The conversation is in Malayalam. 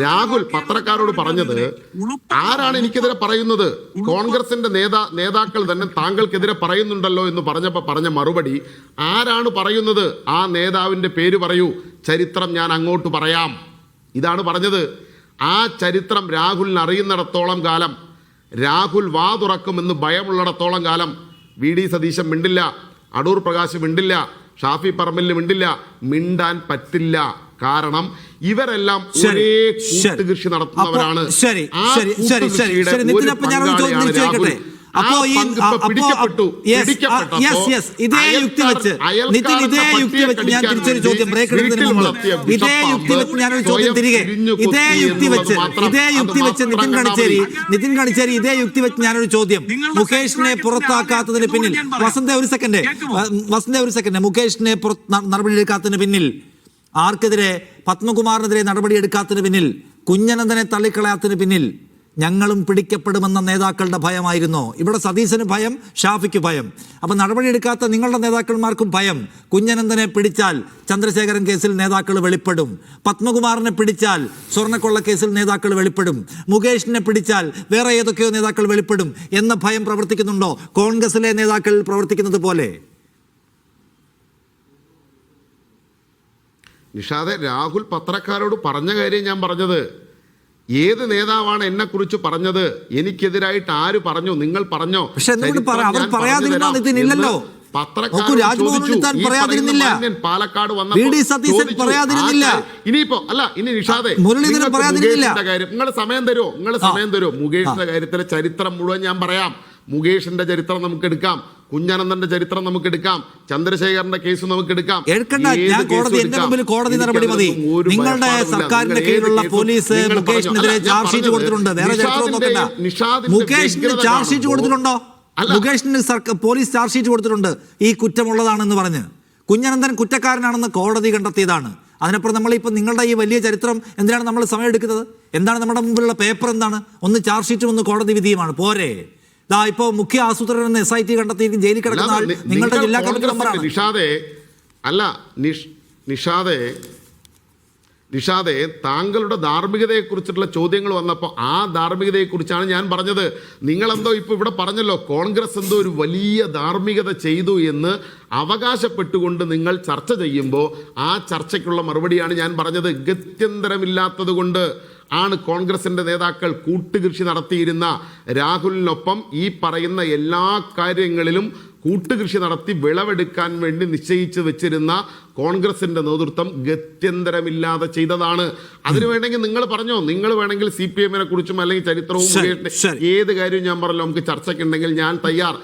രാഹുൽ പത്രക്കാരോട് പറഞ്ഞത് ആരാണ് എനിക്കെതിരെ പറയുന്നത്? കോൺഗ്രസിന്റെ നേതാ നേതാക്കൾ തന്നെ താങ്കൾക്കെതിരെ പറയുന്നുണ്ടല്ലോ എന്ന് പറഞ്ഞപ്പോൾ പറഞ്ഞ മറുപടി ആരാണ് പറയുന്നത്? ആ നേതാവിന്റെ പേര് പറയൂ. ചരിത്രം ഞാൻ അങ്ങോട്ട് പറയാം. ഇതാണ് പറഞ്ഞത്. ആ ചരിത്രം രാഹുലിന് അറിയുന്നിടത്തോളം കാലം രാഹുൽ വാ തുറക്കുമെന്ന് ഭയമുള്ളിടത്തോളം കാലം വി ഡി സതീശൻ മിണ്ടില്ല അടൂർ പ്രകാശ് മിണ്ടില്ല ഷാഫി പറമ്പലിന് മിണ്ടില്ല മിണ്ടാൻ പറ്റില്ല. കാരണം ഇവരെല്ലാം ഒരേ. കൂട്ടുകൃഷി നടത്തുന്നവരാണ് അപ്പോ ശരി, ശരി, ശരി, ശരി, ശരി. ഒരു ഞാനൊരു ചോദ്യം ചോദിക്കട്ടെ? അപ്പോ ഈ അപ്പോ പിടിക്കപ്പെട്ടു യെസ് yes. ഇതേ യുക്തി വെച്ച് നിതിൻ ഇതേ യുക്തി വെച്ച് ഞാൻ തിരിച്ചൊരു ചോദ്യം ബ്രേക്ക് എടുക്കുന്നതിന് മുമ്പ് ഇതേ യുക്തി വെച്ച് ഞാനൊരു ചോദ്യം തിരികെ ഇതേ യുക്തി വെച്ച് ഇതേ യുക്തി വെച്ച് നിതിൻ കണിച്ചേരി. നിതിൻ കണിച്ചേരി ഇതേ യുക്തി വെച്ച് ഞാനൊരു ചോദ്യം മുകേഷിനെ പുറത്താക്കാത്തതിന് പിന്നിൽ വസന്ത ഒരു സെക്കൻഡ്? വസന്ത ഒരു സെക്കൻഡ് മുകേഷിനെ നടപടിയെടുക്കാത്തതിന് പിന്നിൽ ആർക്കെതിരെ പത്മകുമാറിനെതിരെ നടപടിയെടുക്കാത്തതിന് പിന്നിൽ കുഞ്ഞനന്ദനെ തള്ളിക്കളയാത്തതിന് പിന്നിൽ ഞങ്ങളും പിടിക്കപ്പെടുമെന്ന നേതാക്കളുടെ ഭയമായിരുന്നു. ഇവിടെ സതീശന് ഭയം ഷാഫിക്ക് ഭയം. അപ്പം നടപടിയെടുക്കാത്ത നിങ്ങളുടെ നേതാക്കന്മാർക്കും ഭയം. കുഞ്ഞനന്ദനെ പിടിച്ചാൽ ചന്ദ്രശേഖരൻ കേസിൽ നേതാക്കൾ വെളിപ്പെടും. പത്മകുമാറിനെ പിടിച്ചാൽ സ്വർണക്കൊള്ള കേസിൽ നേതാക്കൾ വെളിപ്പെടും. മുകേഷിനെ പിടിച്ചാൽ വേറെ ഏതൊക്കെയോ നേതാക്കൾ വെളിപ്പെടും എന്ന ഭയം പ്രവർത്തിക്കുന്നുണ്ടോ? കോൺഗ്രസിലെ നേതാക്കൾ പ്രവർത്തിക്കുന്നത് പോലെ. നിഷാദെ രാഹുൽ പത്രക്കാരോട് പറഞ്ഞ കാര്യം ഞാൻ പറഞ്ഞത്. ഏത് നേതാവാണ് എന്നെക്കുറിച്ച് പറഞ്ഞത്? എനിക്കെതിരായിട്ട് ആര് പറഞ്ഞു? നിങ്ങൾ പറഞ്ഞോ? പറയാതിരുന്ന പാലക്കാട് വന്ന ഇനിയിപ്പോ അല്ല ഇനി നിഷാദെ മുരളീധരൻ കാര്യം നിങ്ങൾ സമയം തരുമോ? നിങ്ങൾ സമയം തരുമോ? മുകേഷിന്റെ കാര്യത്തിലെ ചരിത്രം മുഴുവൻ ഞാൻ പറയാം. മുകേഷിന്റെ ചരിത്രം നമുക്ക് എടുക്കാം. കുഞ്ഞനന്ദന്റെ ചരിത്രം നമുക്ക് എടുക്കാം ചന്ദ്രശേഖരന്റെ കേസ് നമുക്ക് എടുക്കാം എടുക്കണ്ട ഞാൻ കോടതി എന്റെ മുമ്പിൽ കോടതി നടപടി മതി. നിങ്ങളുടെ സർക്കാരിന്റെ കീഴിലുള്ള പോലീസ് മുകേഷിനെതിരെ ചാർജ് ഷീറ്റ് കൊടുത്തിട്ടുണ്ട്. വേറെ ചരിത്രം നോക്കണ്ട. മുകേഷിന് ചാർജ് ഷീറ്റ് കൊടുത്തിട്ടുണ്ടോ. മുകേഷിന് പോലീസ് ചാർജ് ഷീറ്റ് കൊടുത്തിട്ടുണ്ട്. ഈ കുറ്റമുള്ളതാണെന്ന് പറഞ്ഞ്. കുഞ്ഞനന്ദൻ കുറ്റക്കാരനാണെന്ന് കോടതി കണ്ടെത്തിയതാണ്. അതിനപ്പുറം നമ്മളിപ്പോൾ നിങ്ങളുടെ ഈ വലിയ ചരിത്രം എന്തിനാണ് നമ്മൾ സമയം എടുക്കുന്നത് എന്താണ് നമ്മുടെ മുമ്പിലുള്ള പേപ്പർ എന്താണ്? ഒന്ന് ചാർജ് ഷീറ്റും ഒന്ന് കോടതി വിധിയുമാണ്. പോരെ. ദാ ഇപ്പോൾ മുഖ്യ ആസൂത്രണം എന്ന് എസ് ഐ ടി കണ്ടെത്തി ജയിലിൽ കിടക്കുന്ന ആൾ. നിങ്ങളുടെ ജില്ലാ കമ്മിറ്റി മെമ്പറാണ് നിഷാദെ അല്ല നിഷ് നിഷാദെ നിഷാദെ താങ്കളുടെ ധാർമ്മികതയെക്കുറിച്ചിട്ടുള്ള ചോദ്യങ്ങൾ വന്നപ്പോൾ ആ ധാർമ്മികതയെക്കുറിച്ചാണ് ഞാൻ പറഞ്ഞത്. നിങ്ങളെന്തോ ഇപ്പോൾ ഇവിടെ പറഞ്ഞല്ലോ കോൺഗ്രസ് എന്തോ ഒരു വലിയ ധാർമ്മികത ചെയ്തു എന്ന് അവകാശപ്പെട്ടുകൊണ്ട് നിങ്ങൾ ചർച്ച ചെയ്യുമ്പോൾ ആ ചർച്ചയ്ക്കുള്ള മറുപടിയാണ് ഞാൻ പറഞ്ഞത്. ഗത്യന്തരമില്ലാത്തത് കൊണ്ട് ആണ് കോൺഗ്രസിന്റെ നേതാക്കൾ കൂട്ടുകൃഷി നടത്തിയിരുന്ന രാഹുലിനൊപ്പം ഈ പറയുന്ന എല്ലാ കാര്യങ്ങളിലും കൂട്ടുകൃഷി നടത്തി വിളവെടുക്കാൻ വേണ്ടി നിശ്ചയിച്ച് വെച്ചിരുന്ന കോൺഗ്രസിന്റെ നേതൃത്വം ഗത്യന്തരമില്ലാതെ ചെയ്തതാണ്. അതിന് വേണമെങ്കിൽ നിങ്ങൾ പറഞ്ഞോ. നിങ്ങൾ വേണമെങ്കിൽ സി പി എമ്മിനെ കുറിച്ചും അല്ലെങ്കിൽ ചരിത്രവും ഏത് കാര്യവും ഞാൻ പറഞ്ഞല്ലോ. നമുക്ക് ചർച്ചയ്ക്കുണ്ടെങ്കിൽ ഞാൻ തയ്യാർ.